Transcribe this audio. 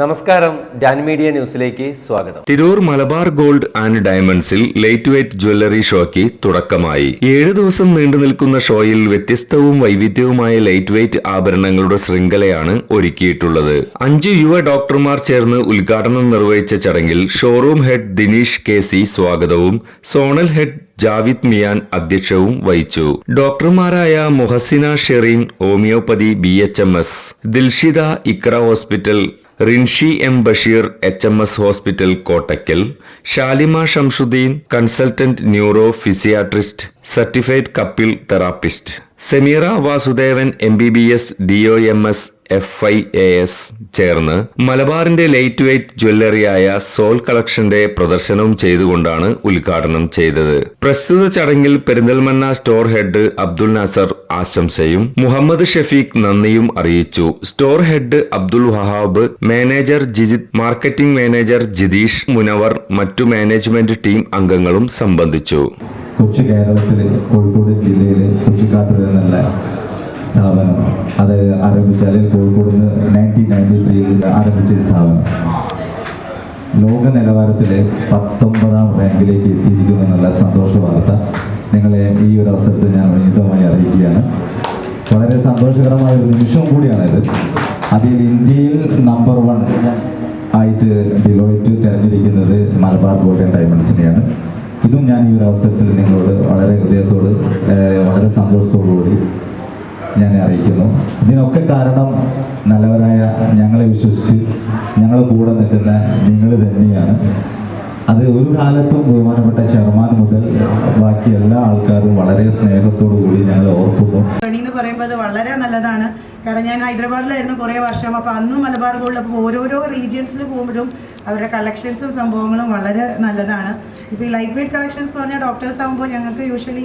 നമസ്കാരം ജാൻ മീഡിയ ന്യൂസിലേക്ക് സ്വാഗതം. തിരൂർ മലബാർ ഗോൾഡ് ആൻഡ് ഡയമണ്ട്സിൽ ലൈറ്റ് വെയ്റ്റ് ജ്വല്ലറി ഷോയ്ക്ക് തുടക്കമായി. ഏഴ് ദിവസം നീണ്ടു നിൽക്കുന്ന ഷോയിൽ വ്യത്യസ്തവും വൈവിധ്യവുമായ ലൈറ്റ് വെയ്റ്റ് ആഭരണങ്ങളുടെ ശൃംഖലയാണ് ഒരുക്കിയിട്ടുള്ളത്. അഞ്ച് യുവ ഡോക്ടർമാർ ചേർന്ന് ഉദ്ഘാടനം നിർവഹിച്ച ചടങ്ങിൽ showroom head Dineesh K C സ്വാഗതവും സോണൽ ഹെഡ് ജാവിദ് മിയാൻ അധ്യക്ഷവും വഹിച്ചു. ഡോക്ടർമാരായ Muhasina Shereen homeopathy B H M S Dilshitha Iqra hospital Rinshi M Basheer H M S hospital Kottakkal Shalima Shamsuddeen consultant neuro physiatrist certified couple therapist. Sameera Vasudevan M B B S D O M S F I A S ചേർന്ന് മലബാറിന്റെ light weight ജ്വല്ലറിയായ soul കളക്ഷന്റെ പ്രദർശനവും ചെയ്തുകൊണ്ടാണ് ഉദ്ഘാടനം ചെയ്തത്. പ്രസ്തുത ചടങ്ങിൽ പെരിന്തൽമണ്ണ സ്റ്റോർ ഹെഡ് അബ്ദുൽ നാസർ ആശംസയും മുഹമ്മദ് ഷഫീഖ് നന്ദിയും അറിയിച്ചു. Store head Abdul Wahab manager Jijith marketing manager Jitheesh Munavar മറ്റു മാനേജ്മെന്റ് ടീം അംഗങ്ങളും സംബന്ധിച്ചു. കൊച്ചു കേരളത്തിലെ കോഴിക്കോട് ജില്ലയിലെ കുറ്റിക്കാട്ടൂർ എന്നുള്ള സ്ഥാപനം അത് ആരംഭിച്ചാൽ കോഴിക്കോട് നിന്ന് നയന്റീൻ നയന്റി ത്രീയിൽ ആരംഭിച്ച സ്ഥാപനം. ലോക നിലവാരത്തിൽ പത്തൊമ്പതാം റാങ്കിലേക്ക് എത്തിയിരിക്കുന്നു എന്നുള്ള സന്തോഷ വാർത്ത നിങ്ങളെ ഈ ഒരു അവസരത്തിൽ ഞാൻ വിനീതമായി അറിയിക്കുകയാണ്. വളരെ സന്തോഷകരമായ ഒരു നിമിഷം കൂടിയാണിത്. അതിൽ ഇന്ത്യയിൽ നമ്പർ വൺ ആയിട്ട് ഡിലോയിറ്റ് തിരഞ്ഞെടുക്കുന്നത് മലബാർ ഗോൾഡ് ആൻഡ് ഡയമണ്ട്സിനെയാണ്. ഇതും ഞാൻ ഈ ഒരു അവസരത്തിൽ നിങ്ങളോട് വളരെ ഹൃദയത്തോട് വളരെ സന്തോഷത്തോടു കൂടി ഞാൻ അറിയിക്കുന്നു. ഇതിനൊക്കെ കാരണം നല്ലവരായ ഞങ്ങളെ വിശ്വസിച്ച് ഞങ്ങളെ കൂടെ നിൽക്കുന്ന നിങ്ങൾ തന്നെയാണ്. അത് ഒരു കാലത്തും ബഹുമാനപ്പെട്ട ചെയർമാൻ മുതൽ ബാക്കി എല്ലാ ആൾക്കാരും വളരെ സ്നേഹത്തോടു കൂടി ഞങ്ങൾ ഓർക്കുന്നു. എന്ന് പറയുമ്പോൾ അത് വളരെ നല്ലതാണ്. കാരണം ഞാൻ ഹൈദരാബാദിലായിരുന്നു കുറേ വർഷം. അപ്പോൾ അന്നും മലബാർ ഗോൾഡ് അപ്പോൾ ഓരോരോ റീജിയൻസിൽ പോകുമ്പോഴും അവരുടെ കളക്ഷൻസും സംഭവങ്ങളും വളരെ നല്ലതാണ്. ഇപ്പോൾ ഈ ലൈറ്റ് വെയിറ്റ് കളക്ഷൻസ് പറഞ്ഞാൽ ഡോക്ടേഴ്സ് ആകുമ്പോൾ ഞങ്ങൾക്ക് യൂഷ്വലി